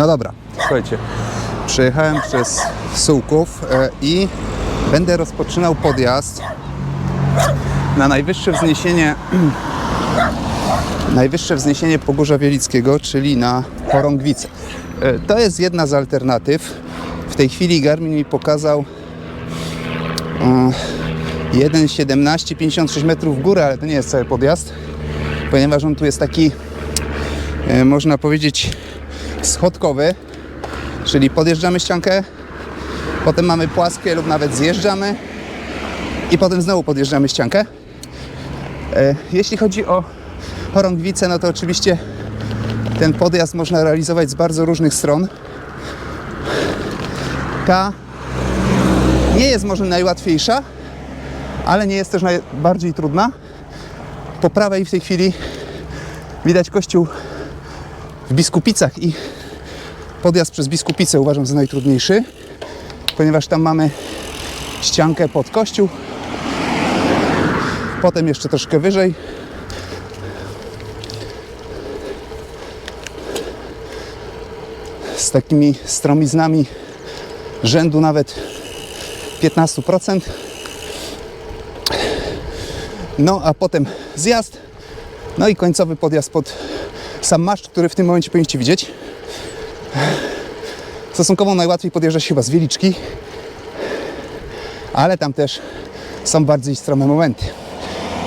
No dobra, słuchajcie. Przejechałem przez Sułków e, i będę rozpoczynał podjazd na najwyższe wzniesienie najwyższe wzniesienie Pogórza Wielickiego, czyli na Chorągwice. E, To jest jedna z alternatyw. W tej chwili Garmin mi pokazał e, 1,1756 metrów w górę, ale to nie jest cały podjazd, ponieważ on tu jest taki, można powiedzieć, schodkowy, czyli podjeżdżamy ściankę, potem mamy płaskie lub nawet zjeżdżamy i potem znowu podjeżdżamy ściankę. E, Jeśli chodzi o Chorągwice, no to oczywiście ten podjazd można realizować z bardzo różnych stron. Ta nie jest może najłatwiejsza, ale nie jest też najbardziej trudna. Po prawej w tej chwili widać kościół w Biskupicach i podjazd przez Biskupice uważam za najtrudniejszy, ponieważ tam mamy ściankę pod kościół, potem jeszcze troszkę wyżej z takimi stromiznami rzędu nawet 15%. No a potem zjazd, no i końcowy podjazd pod sam maszcz, który w tym momencie powinniście widzieć. Stosunkowo najłatwiej podjeżdża się chyba z Wieliczki, ale tam też są bardziej strome momenty.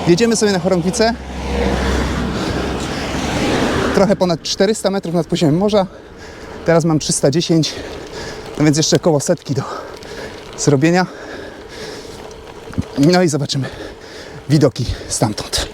Jedziemy sobie na Chorągwice, trochę ponad 400 metrów nad poziomem morza. Teraz mam 310, no więc jeszcze około setki do zrobienia. No i zobaczymy widoki stamtąd.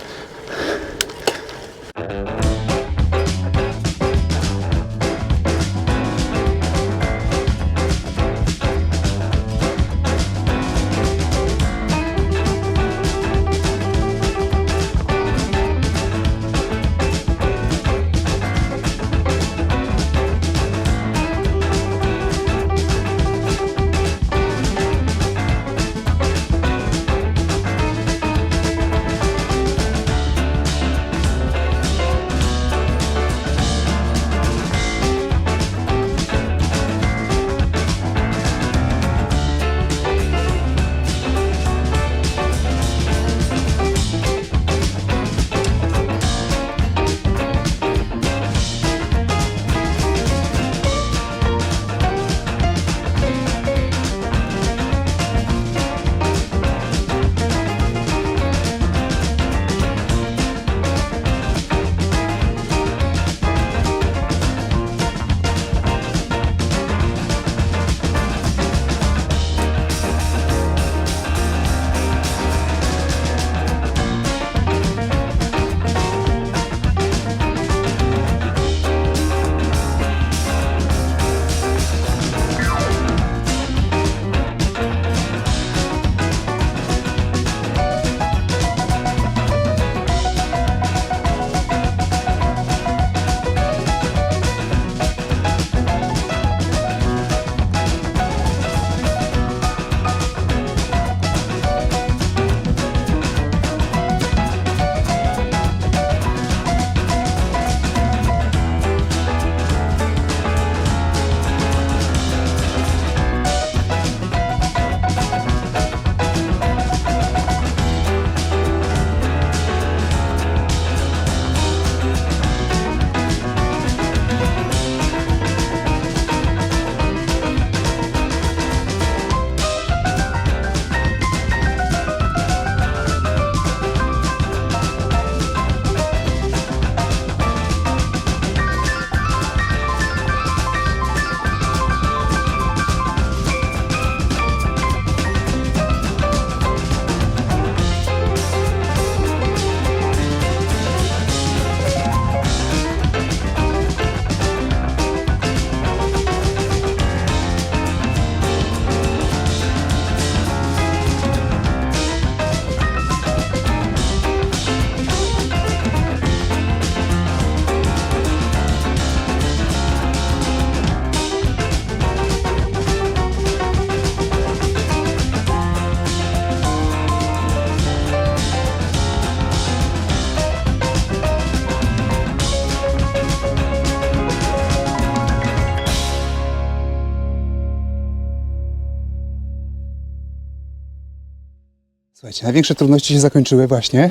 Słuchajcie, największe trudności się zakończyły właśnie.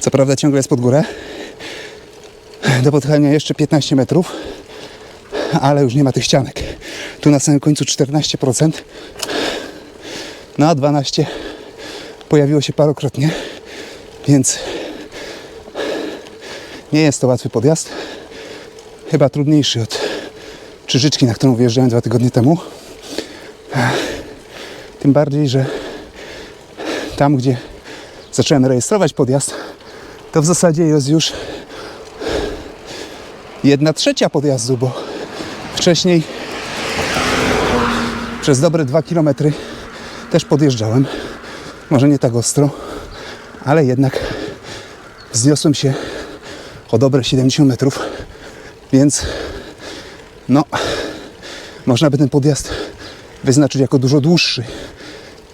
Co prawda ciągle jest pod górę. Do podchania jeszcze 15 metrów, ale już nie ma tych ścianek. Tu na samym końcu 14%. No a 12 pojawiło się parokrotnie, więc nie jest to łatwy podjazd. Chyba trudniejszy od Czyżyczki, na którą wyjeżdżałem dwa tygodnie temu. Tym bardziej, że tam, gdzie zacząłem rejestrować podjazd, to w zasadzie jest już jedna trzecia podjazdu, bo wcześniej przez dobre dwa kilometry też podjeżdżałem. Może nie tak ostro, ale jednak wzniosłem się o dobre 70 metrów, więc no, można by ten podjazd wyznaczyć jako dużo dłuższy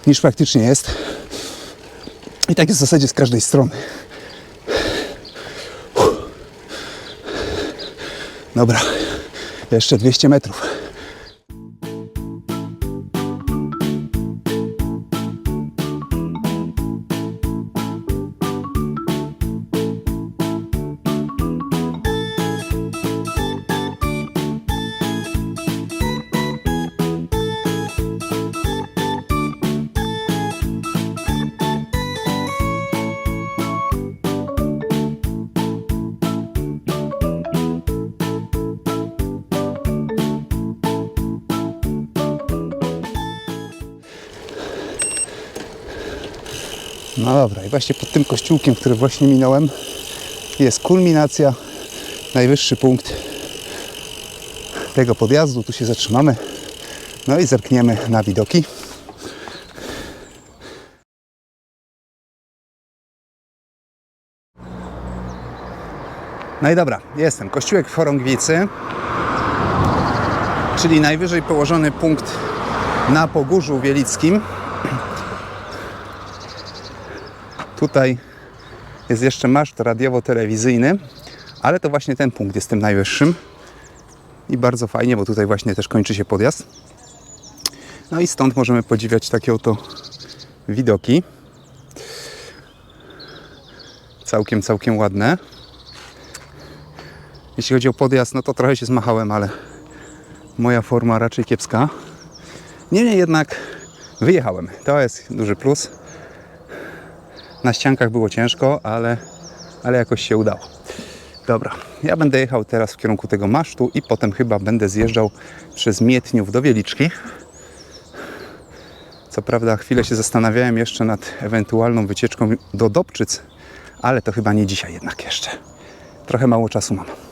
niż faktycznie jest. I tak jest w zasadzie z każdej strony. Dobra, jeszcze 200 metrów. No dobra, i właśnie pod tym kościółkiem, który właśnie minąłem, jest kulminacja, najwyższy punkt tego podjazdu. Tu się zatrzymamy, no i zerkniemy na widoki. No i dobra, jestem. Kościółek w Chorągwicy, czyli najwyżej położony punkt na Pogórzu Wielickim. Tutaj jest jeszcze maszt radiowo-telewizyjny, ale to właśnie ten punkt jest tym najwyższym. I bardzo fajnie, bo tutaj właśnie też kończy się podjazd. No i stąd możemy podziwiać takie oto widoki. Całkiem, całkiem ładne. Jeśli chodzi o podjazd, no to trochę się zmachałem, ale moja forma raczej kiepska. Niemniej jednak wyjechałem. To jest duży plus. Na ściankach było ciężko, ale, ale jakoś się udało. Dobra, ja będę jechał teraz w kierunku tego masztu i potem chyba będę zjeżdżał przez Mietniów do Wieliczki. Co prawda chwilę się zastanawiałem jeszcze nad ewentualną wycieczką do Dobczyc, ale to chyba nie dzisiaj jednak jeszcze. Trochę mało czasu mam.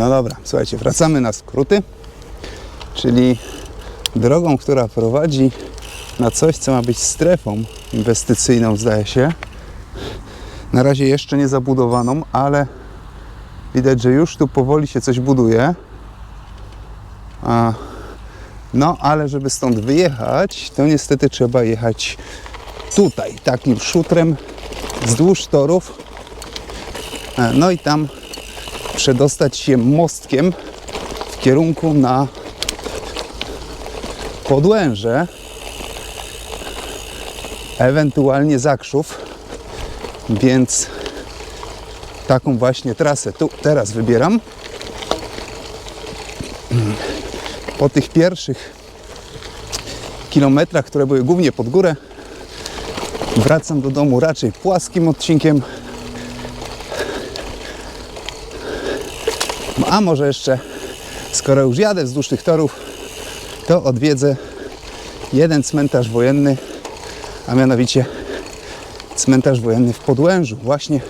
No dobra, słuchajcie, wracamy na skróty, czyli drogą, która prowadzi na coś, co ma być strefą inwestycyjną, zdaje się. Na razie jeszcze nie zabudowaną, ale widać, że już tu powoli się coś buduje. No, ale żeby stąd wyjechać, to niestety trzeba jechać tutaj, takim szutrem wzdłuż torów. E, No i tam przedostać się mostkiem w kierunku na Podłęże, ewentualnie Zakrzów, więc taką właśnie trasę tu teraz wybieram. Po tych pierwszych kilometrach, które były głównie pod górę, wracam do domu raczej płaskim odcinkiem. A może jeszcze, skoro już jadę wzdłuż tych torów, to odwiedzę jeden cmentarz wojenny, a mianowicie cmentarz wojenny w Podłężu, właśnie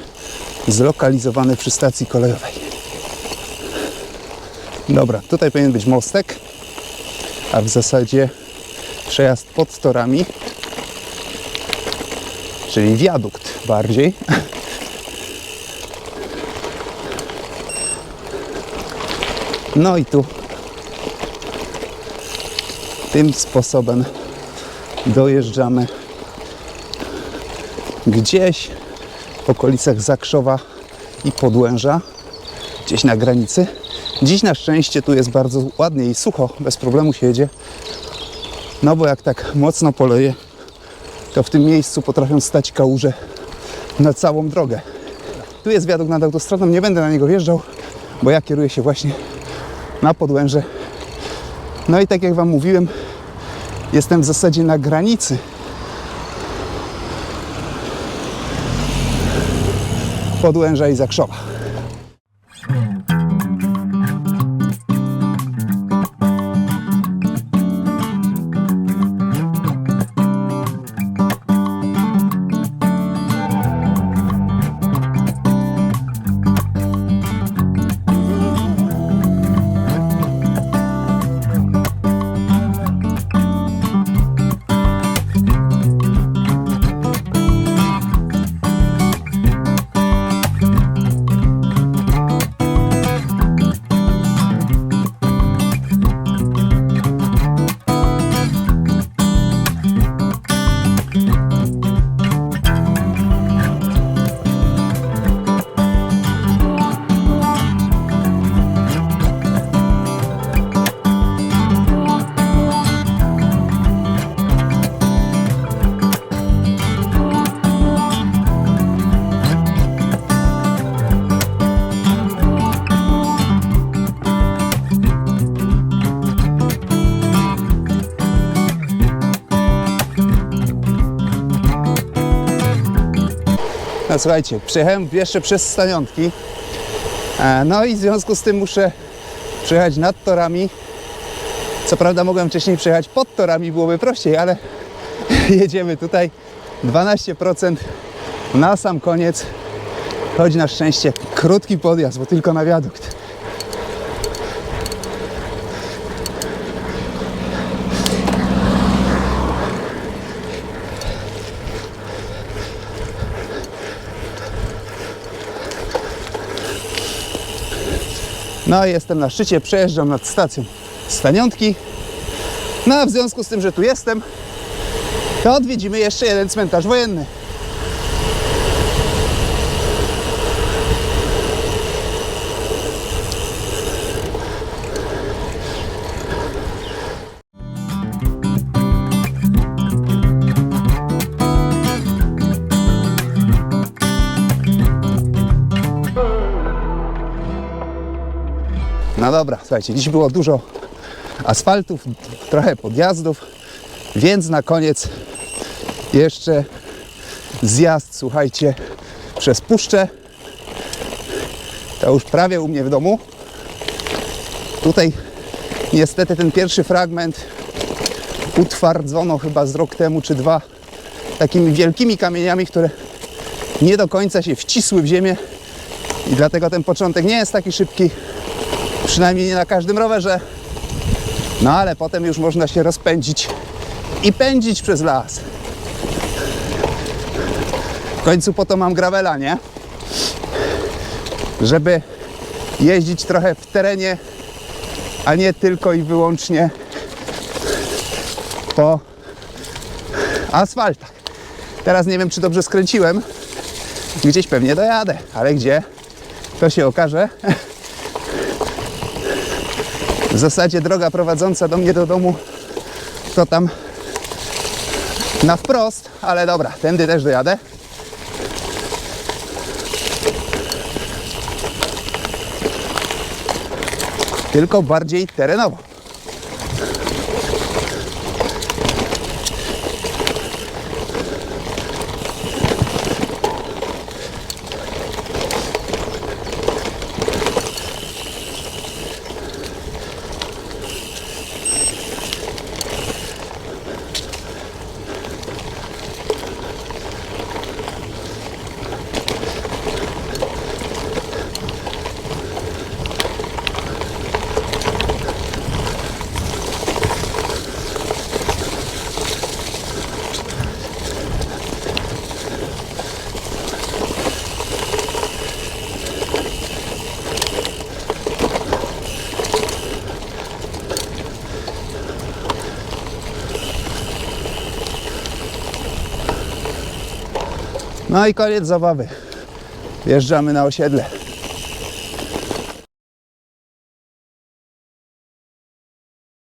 zlokalizowany przy stacji kolejowej. Dobra, tutaj powinien być mostek, a w zasadzie przejazd pod torami, czyli wiadukt bardziej. No i tu tym sposobem dojeżdżamy gdzieś w okolicach Zakrzowa i Podłęża, gdzieś na granicy. Dziś na szczęście tu jest bardzo ładnie i sucho, bez problemu się jedzie. No bo jak tak mocno poleje, to w tym miejscu potrafią stać kałuże na całą drogę. Tu jest wiadukt nad autostradą, nie będę na niego wjeżdżał, bo ja kieruję się właśnie na Podłęże. No i tak jak Wam mówiłem, jestem w zasadzie na granicy Podłęża i Zakrzowa. Słuchajcie, przejechałem jeszcze przez staniątki. E, No i w związku z tym muszę przejechać nad torami. Co prawda mogłem wcześniej przejechać pod torami, byłoby prościej, ale jedziemy tutaj 12% na sam koniec. Chodzi na szczęście krótki podjazd, bo tylko na wiadukt. No i jestem na szczycie, przejeżdżam nad stacją Staniątki. No a w związku z tym, że tu jestem, to odwiedzimy jeszcze jeden cmentarz wojenny. No dobra, słuchajcie, dziś było dużo asfaltów, trochę podjazdów, więc na koniec jeszcze zjazd, słuchajcie, przez puszczę. To już prawie u mnie w domu. Tutaj niestety ten pierwszy fragment utwardzono chyba z rok temu czy dwa takimi wielkimi kamieniami, które nie do końca się wcisły w ziemię i dlatego ten początek nie jest taki szybki. Przynajmniej nie na każdym rowerze. No ale potem już można się rozpędzić i pędzić przez las. W końcu po to mam gravela, nie? Żeby jeździć trochę w terenie, a nie tylko i wyłącznie po asfaltach. Teraz nie wiem, czy dobrze skręciłem. Gdzieś pewnie dojadę, ale gdzie? To się okaże. W zasadzie droga prowadząca do mnie do domu to tam na wprost, ale dobra, tędy też dojadę. Tylko bardziej terenowo. No i koniec zabawy. Wjeżdżamy na osiedle.